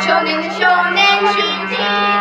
Show me, show shonen shonen shinji